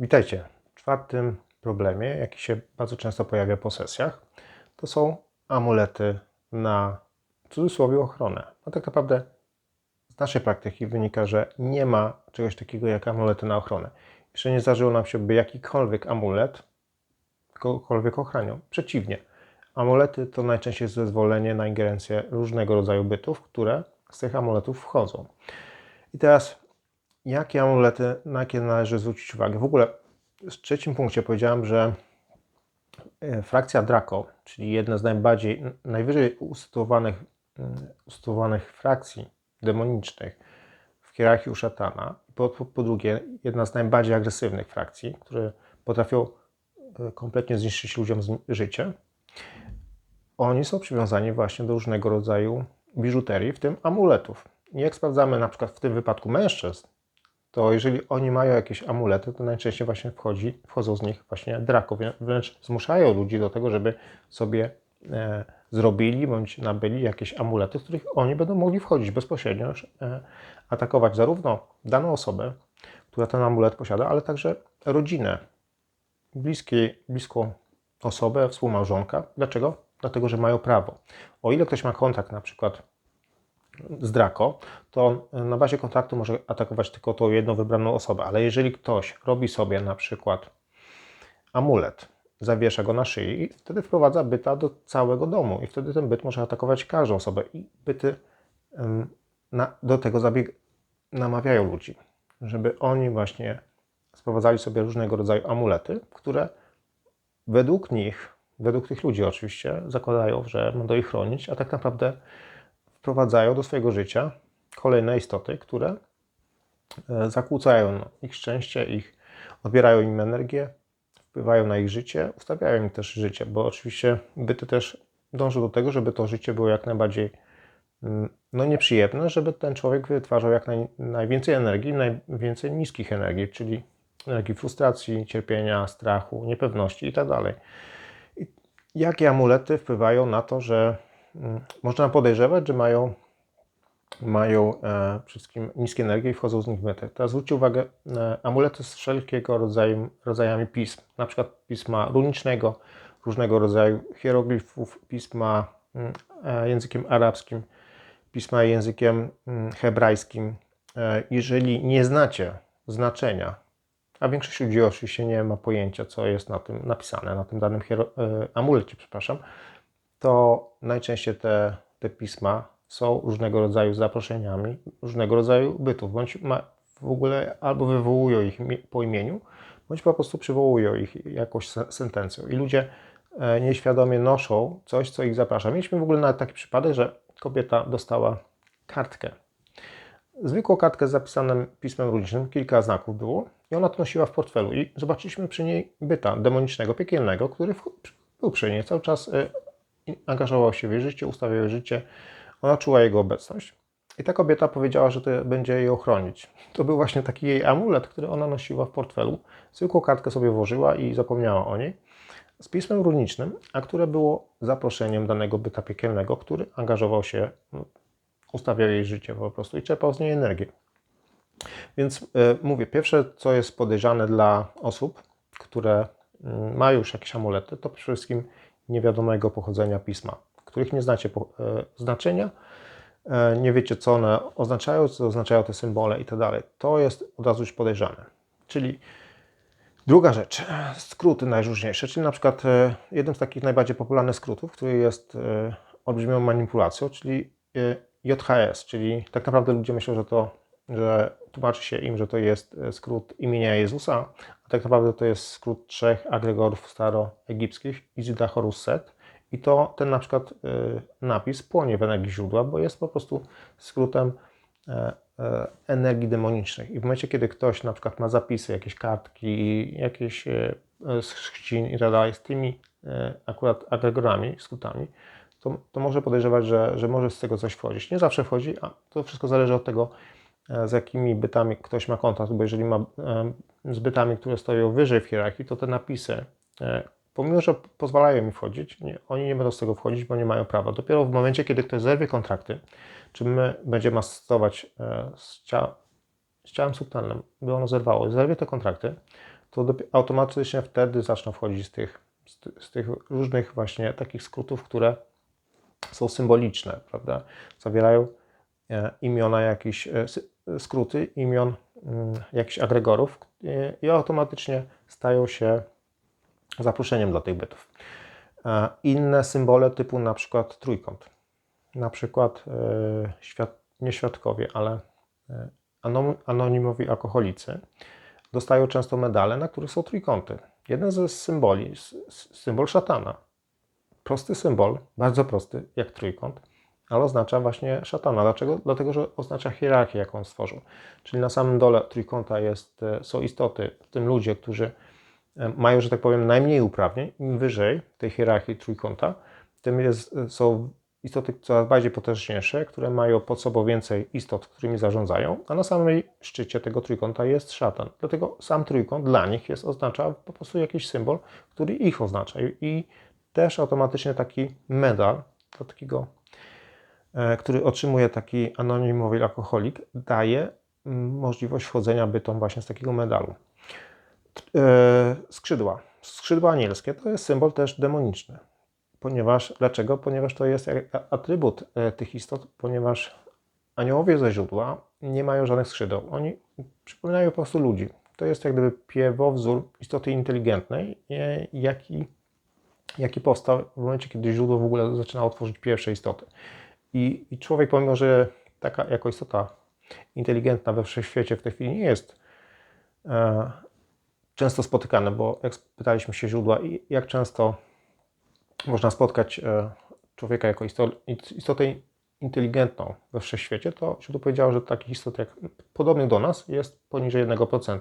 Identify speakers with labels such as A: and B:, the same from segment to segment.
A: Witajcie. Czwartym problemie, jaki się bardzo często pojawia po sesjach, to są amulety na cudzysłowie ochronę. A tak naprawdę z naszej praktyki wynika, że nie ma czegoś takiego jak amulety na ochronę. Jeszcze nie zdarzyło nam się, by jakikolwiek amulet kogokolwiek ochraniał. Przeciwnie, amulety to najczęściej zezwolenie na ingerencję różnego rodzaju bytów, które z tych amuletów wchodzą. I teraz jakie amulety, na jakie należy zwrócić uwagę? W ogóle w trzecim punkcie powiedziałem, że e, frakcja Draco, czyli jedna z najbardziej, najwyżej usytuowanych, mm, usytuowanych frakcji demonicznych w hierarchii szatana, po, po, po drugie, jedna z najbardziej agresywnych frakcji, które potrafią e, kompletnie zniszczyć ludziom życie, oni są przywiązani właśnie do różnego rodzaju biżuterii, w tym amuletów. Jak sprawdzamy na przykład w tym wypadku mężczyzn, to jeżeli oni mają jakieś amulety, to najczęściej właśnie wchodzi, wchodzą z nich właśnie drako, wręcz zmuszają ludzi do tego, żeby sobie e, zrobili bądź nabyli jakieś amulety, z których oni będą mogli wchodzić bezpośrednio, e, atakować zarówno daną osobę, która ten amulet posiada, ale także rodzinę, bliskie, bliską osobę, współmałżonka. Dlaczego? Dlatego, że mają prawo. O ile ktoś ma kontakt na przykład z Draco, to on na bazie kontraktu może atakować tylko tą jedną wybraną osobę, ale jeżeli ktoś robi sobie na przykład amulet, zawiesza go na szyi, wtedy wprowadza byta do całego domu i wtedy ten byt może atakować każdą osobę i byty na, do tego zabieg, namawiają ludzi, żeby oni właśnie sprowadzali sobie różnego rodzaju amulety, które według nich, według tych ludzi oczywiście, zakładają, że będą ich chronić, a tak naprawdę wprowadzają do swojego życia kolejne istoty, które e, zakłócają ich szczęście, ich, odbierają im energię, wpływają na ich życie, ustawiają im też życie, bo oczywiście byty też dążą do tego, żeby to życie było jak najbardziej mm, no, nieprzyjemne, żeby ten człowiek wytwarzał jak naj, najwięcej energii, najwięcej niskich energii, czyli energii frustracji, cierpienia, strachu, niepewności itd. Tak jakie amulety wpływają na to, że można podejrzewać, że mają, mają e, przede wszystkim niskie energie i wchodzą z nich mety. Teraz zwróćcie uwagę, e, amulety z wszelkiego rodzaju rodzajami pism, na przykład pisma runicznego, różnego rodzaju hieroglifów, pisma mm, e, językiem arabskim, pisma językiem mm, hebrajskim. E, jeżeli nie znacie znaczenia, a większość ludzi oczywiście nie ma pojęcia, co jest na tym napisane, na tym danym e, amulecie, przepraszam, to najczęściej te, te pisma są różnego rodzaju zaproszeniami, różnego rodzaju bytów, bądź ma, w ogóle albo wywołują ich po imieniu, bądź po prostu przywołują ich jakąś sentencją. I ludzie e, nieświadomie noszą coś, co ich zaprasza. Mieliśmy w ogóle nawet taki przypadek, że kobieta dostała kartkę. Zwykłą kartkę z zapisanym pismem runicznym, kilka znaków było, i ona to nosiła w portfelu. I zobaczyliśmy przy niej byta demonicznego, piekielnego, który był przy niej cały czas e, angażował się w jej życie, ustawiał jej życie, ona czuła jego obecność. I ta kobieta powiedziała, że to będzie jej ochronić. To był właśnie taki jej amulet, który ona nosiła w portfelu. Zwykłą kartkę sobie włożyła i zapomniała o niej. Z pismem runicznym, a które było zaproszeniem danego byta piekielnego, który angażował się, no, ustawiał jej życie po prostu i czerpał z niej energię. Więc y, mówię, pierwsze, co jest podejrzane dla osób, które y, mają już jakieś amulety, to przede wszystkim niewiadomego pochodzenia pisma, których nie znacie e, znaczenia, e, nie wiecie, co one oznaczają, co oznaczają te symbole i tak. To jest od razu już podejrzane. Czyli druga rzecz, skróty najróżniejsze, czyli na przykład e, jeden z takich najbardziej popularnych skrótów, który jest olbrzymią manipulacją, czyli JHS, czyli tak naprawdę ludzie myślą, że to, że tłumaczy się im, że to jest skrót imienia Jezusa, tak naprawdę to jest skrót trzech agregorów staroegipskich, Izyda Horus Set. I to ten na przykład y, napis płonie w energii źródła, bo jest po prostu skrótem e, e, energii demonicznych. I w momencie, kiedy ktoś na przykład ma zapisy, jakieś kartki, jakieś e, z chrzcin i tak dalej, z tymi akurat agregorami, skrótami, to, to może podejrzewać, że, że może z tego coś wchodzić. Nie zawsze wchodzi, a to wszystko zależy od tego, E, z jakimi bytami ktoś ma kontakt, bo jeżeli ma e, z bytami, które stoją wyżej w hierarchii, to te napisy, e, pomimo że pozwalają mi wchodzić, nie, oni nie będą z tego wchodzić, bo nie mają prawa. Dopiero w momencie, kiedy ktoś zerwie kontrakty, czy my będziemy asystować z, cia z ciałem subtelnym, by ono zerwało, zerwie te kontrakty, to automatycznie wtedy zaczną wchodzić z tych, z, z tych różnych właśnie takich skrótów, które są symboliczne, prawda? Zawierają e, imiona jakichś, e, skróty imion mm, jakichś agregorów e, i automatycznie stają się zaproszeniem dla tych bytów. E, Inne symbole typu na przykład trójkąt, na przykład e, świat, nie świadkowie, ale e, anonimowi alkoholicy dostają często medale, na których są trójkąty. Jeden ze symboli, symbol szatana. Prosty symbol, bardzo prosty, jak trójkąt, ale oznacza właśnie szatana. Dlaczego? Dlatego, że oznacza hierarchię, jaką on stworzył. Czyli na samym dole trójkąta jest, e, są istoty, w tym ludzie, którzy e, mają, że tak powiem, najmniej uprawnień. Im wyżej tej hierarchii trójkąta, tym jest, e, są istoty coraz bardziej potężniejsze, które mają pod sobą więcej istot, którymi zarządzają, a na samej szczycie tego trójkąta jest szatan. Dlatego sam trójkąt dla nich jest, oznacza po prostu jakiś symbol, który ich oznacza. I- też automatycznie taki medal takiego, który otrzymuje taki anonimowy alkoholik, daje mm, możliwość wchodzenia bytom właśnie z takiego medalu. E, Skrzydła. Skrzydła anielskie to jest symbol też demoniczny. Ponieważ, dlaczego? Ponieważ to jest atrybut e, tych istot, ponieważ aniołowie ze źródła nie mają żadnych skrzydeł. Oni przypominają po prostu ludzi. To jest jak gdyby piewowzór istoty inteligentnej, e, jaki, jaki powstał w momencie, kiedy źródło w ogóle zaczynało tworzyć pierwsze istoty. I, I człowiek, pomimo że taka jako istota inteligentna we wszechświecie w tej chwili nie jest e, często spotykane, bo jak pytaliśmy się źródła, jak często można spotkać e, człowieka jako isto- istotę inteligentną we wszechświecie, to źródło powiedziało, że takich istot jak podobnych do nas jest poniżej 1%.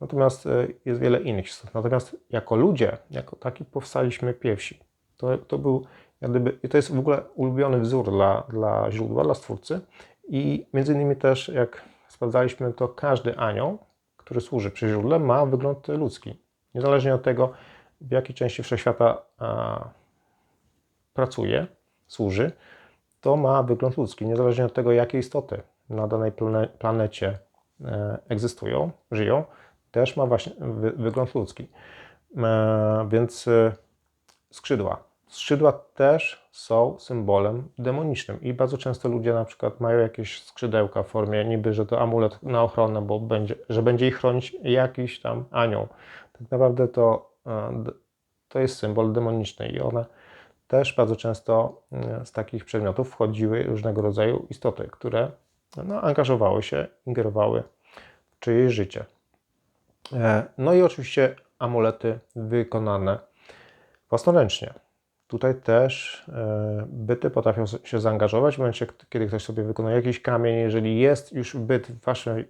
A: Natomiast e, jest wiele innych istot. Natomiast jako ludzie, jako taki powstaliśmy pierwsi. To, to był, jak gdyby, i to jest w ogóle ulubiony wzór dla, dla źródła, dla stwórcy. I między innymi też, jak sprawdzaliśmy, to każdy anioł, który służy przy źródle, ma wygląd ludzki. Niezależnie od tego, w jakiej części wszechświata a, pracuje, służy, to ma wygląd ludzki. Niezależnie od tego, jakie istoty na danej plane, planecie e, egzystują, żyją, też ma właśnie wy, wygląd ludzki. E, więc e, skrzydła. Skrzydła też są symbolem demonicznym i bardzo często ludzie na przykład mają jakieś skrzydełka w formie niby, że to amulet na ochronę, bo będzie, że będzie ich chronić jakiś tam anioł. Tak naprawdę to, e, to jest symbol demoniczny i one też bardzo często e, z takich przedmiotów wchodziły różnego rodzaju istoty, które no, angażowały się, ingerowały w czyjeś życie. E, No i oczywiście amulety wykonane własnoręcznie. Tutaj też e, byty potrafią się zaangażować w momencie, kiedy ktoś sobie wykonuje jakiś kamień. Jeżeli jest już byt w waszym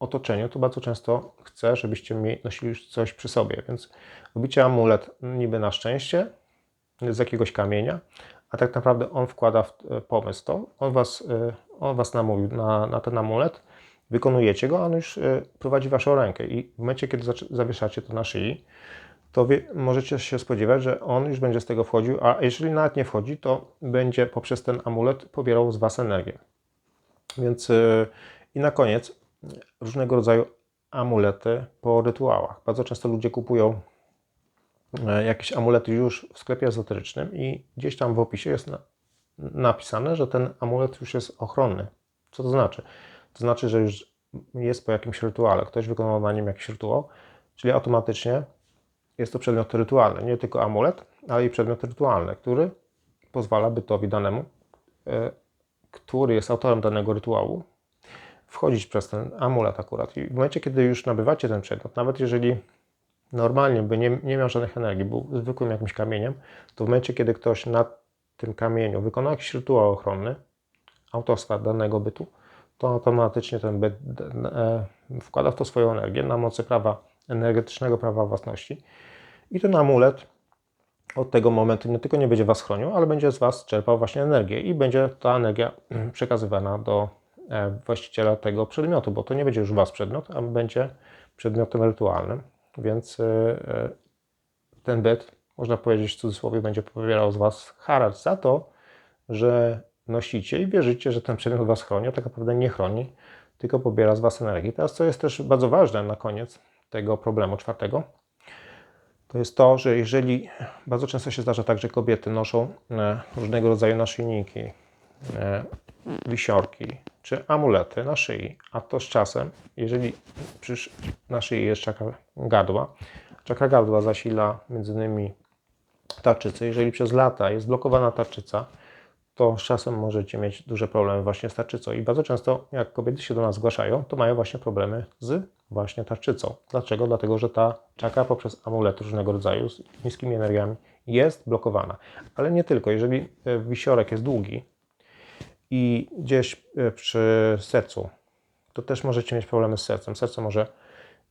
A: otoczeniu, to bardzo często chce, żebyście nosili już coś przy sobie. Więc robicie amulet niby na szczęście z jakiegoś kamienia, a tak naprawdę on wkłada w e, pomysł to, on was, e, on was namówił na, na ten amulet, wykonujecie go, a on już prowadzi waszą rękę i w momencie, kiedy zawieszacie to na szyi, to wie, możecie się spodziewać, że on już będzie z tego wchodził, a jeżeli nawet nie wchodzi, to będzie poprzez ten amulet pobierał z Was energię. Więc yy, i na koniec różnego rodzaju amulety po rytuałach. Bardzo często ludzie kupują e, jakieś amulety już w sklepie ezoterycznym i gdzieś tam w opisie jest na, napisane, że ten amulet już jest ochronny. Co to znaczy? To znaczy, że już jest po jakimś rytuale, ktoś wykonał na nim jakiś rytuał, czyli automatycznie jest to przedmiot rytualny, nie tylko amulet, ale i przedmiot rytualny, który pozwala bytowi danemu, e, który jest autorem danego rytuału, wchodzić przez ten amulet akurat. I w momencie, kiedy już nabywacie ten przedmiot, nawet jeżeli normalnie by nie, nie miał żadnych energii, był zwykłym jakimś kamieniem, to w momencie, kiedy ktoś na tym kamieniu wykonał jakiś rytuał ochronny autorstwa danego bytu, to automatycznie ten byt e, wkłada w to swoją energię na mocy prawa energetycznego prawa własności. I ten amulet od tego momentu nie tylko nie będzie Was chronił, ale będzie z Was czerpał właśnie energię i będzie ta energia przekazywana do e, właściciela tego przedmiotu, bo to nie będzie już Was przedmiot, a będzie przedmiotem rytualnym. Więc e, e, ten byt, można powiedzieć w cudzysłowie, będzie pobierał z Was haracz za to, że nosicie i wierzycie, że ten przedmiot Was chroni, a tak naprawdę nie chroni, tylko pobiera z Was energię. Teraz, co jest też bardzo ważne na koniec, tego problemu czwartego, to jest to, że jeżeli bardzo często się zdarza tak, że kobiety noszą e, różnego rodzaju naszyjniki, e, wisiorki czy amulety na szyi, a to z czasem, jeżeli na szyi jest czakra gardła, czakra gardła zasila między innymi tarczycę. Jeżeli przez lata jest blokowana tarczyca, to z czasem możecie mieć duże problemy właśnie z tarczycą. I bardzo często, jak kobiety się do nas zgłaszają, to mają właśnie problemy z właśnie tarczycą. Dlaczego? Dlatego, że ta czakra poprzez amulety różnego rodzaju z niskimi energiami jest blokowana. Ale nie tylko. Jeżeli e, wisiorek jest długi i gdzieś e, przy sercu, to też możecie mieć problemy z sercem. Serce może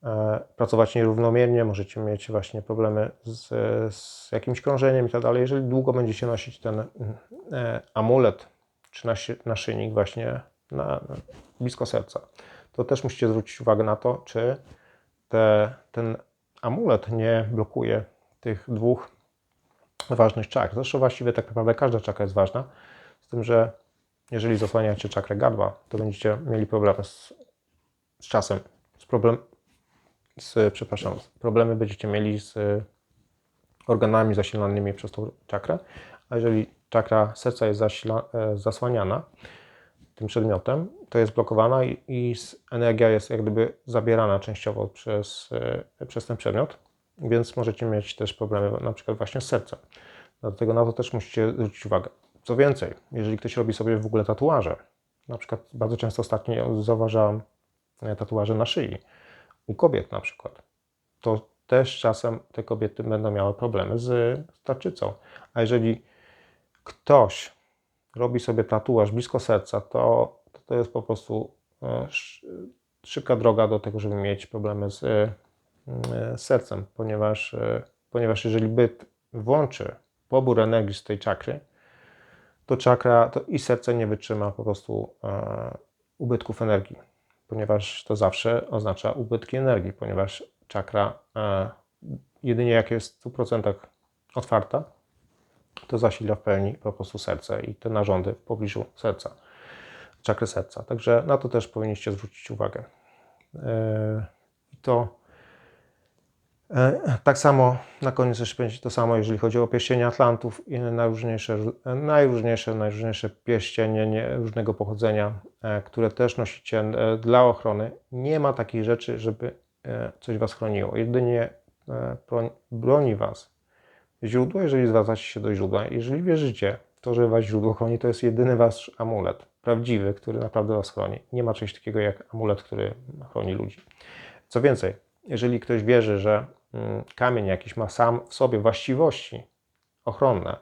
A: e, pracować nierównomiernie, możecie mieć właśnie problemy z, z jakimś krążeniem i tak dalej. Jeżeli długo będziecie nosić ten amulet czy naszyjnik właśnie na, na blisko serca, to też musicie zwrócić uwagę na to, czy te, ten amulet nie blokuje tych dwóch ważnych czakr. Zresztą właściwie tak naprawdę każda czakra jest ważna, z tym, że jeżeli zasłaniacie czakrę gardła, to będziecie mieli problemy z, z czasem, z problem, z, przepraszam, problemy będziecie mieli z organami zasilanymi przez tą czakrę, a jeżeli czakra serca jest zasila, e, zasłaniana, tym przedmiotem, to jest blokowana i, i energia jest jak gdyby zabierana częściowo przez, e, przez ten przedmiot, więc możecie mieć też problemy na przykład właśnie z sercem. Dlatego na to też musicie zwrócić uwagę. Co więcej, jeżeli ktoś robi sobie w ogóle tatuaże, na przykład bardzo często ostatnio zauważałem e, tatuaże na szyi, u kobiet na przykład, to też czasem te kobiety będą miały problemy z tarczycą. A jeżeli ktoś robi sobie tatuaż blisko serca, to to jest po prostu e, szybka droga do tego, żeby mieć problemy z, e, z sercem, ponieważ, e, ponieważ jeżeli byt włączy pobór energii z tej czakry, to czakra to i serce nie wytrzyma po prostu ubytków energii, ponieważ to zawsze oznacza ubytki energii, ponieważ czakra jedynie jak jest w 100% otwarta, to zasila w pełni po prostu serce i te narządy w pobliżu serca, czakry serca. Także na to też powinniście zwrócić uwagę. E, I to e, tak samo na koniec jeszcze będzie to samo, jeżeli chodzi o pierścienie Atlantów i najróżniejsze, najróżniejsze, najróżniejsze pierścienie nie, różnego pochodzenia, e, które też nosicie dla ochrony. Nie ma takiej rzeczy, żeby coś Was chroniło. Jedynie broni Was źródło, jeżeli zwracacie się do źródła. Jeżeli wierzycie w to, że was źródło chroni, to jest jedyny wasz amulet, prawdziwy, który naprawdę was chroni. Nie ma czegoś takiego jak amulet, który chroni ludzi. Co więcej, jeżeli ktoś wierzy, że mm, kamień jakiś ma sam w sobie właściwości ochronne,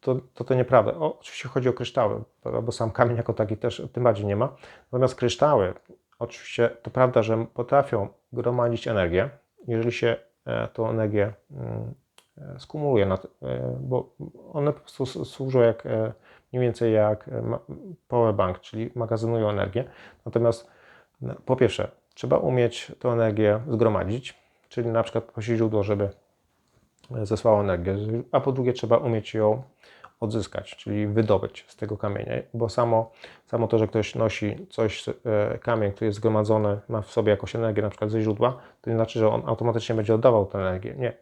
A: to to, to nieprawda. O, oczywiście chodzi o kryształy, bo sam kamień jako taki też tym bardziej nie ma. Natomiast kryształy, oczywiście to prawda, że potrafią gromadzić energię. Jeżeli się e, tą energię mm, skumuluje, e, bo one po prostu służą jak, e, mniej więcej jak powerbank, czyli magazynują energię. Natomiast no, po pierwsze, trzeba umieć tę energię zgromadzić, czyli na przykład prosić źródło, żeby zesłało energię, a po drugie trzeba umieć ją odzyskać, czyli wydobyć z tego kamienia, bo samo, samo to, że ktoś nosi coś, kamień, który jest zgromadzony, ma w sobie jakąś energię, na przykład ze źródła, to nie znaczy, że on automatycznie będzie oddawał tę energię. Nie.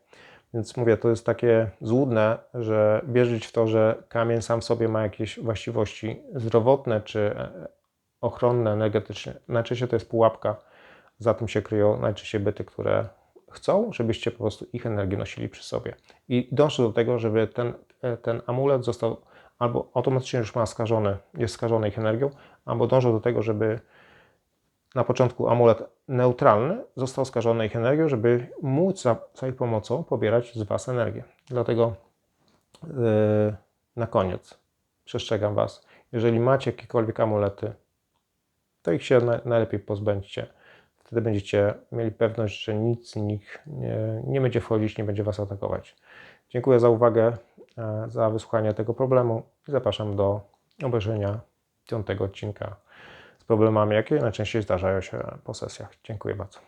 A: Więc mówię, to jest takie złudne, że wierzyć w to, że kamień sam w sobie ma jakieś właściwości zdrowotne czy e, ochronne energetycznie. Najczęściej to jest pułapka. Za tym się kryją najczęściej byty, które chcą, żebyście po prostu ich energię nosili przy sobie. I dążę do tego, żeby ten, e, ten amulet został albo automatycznie już ma skażony, jest skażony ich energią, albo dążę do tego, żeby na początku amulet neutralny został skażony ich energią, żeby móc za, ich pomocą pobierać z Was energię. Dlatego yy, na koniec przestrzegam Was, jeżeli macie jakiekolwiek amulety, to ich się na, najlepiej pozbędźcie. Wtedy będziecie mieli pewność, że nic nikt nie, nie będzie wchodzić, nie będzie Was atakować. Dziękuję za uwagę, e, za wysłuchanie tego problemu i zapraszam do obejrzenia piątego odcinka problemami, jakie najczęściej zdarzają się po sesjach. Dziękuję bardzo.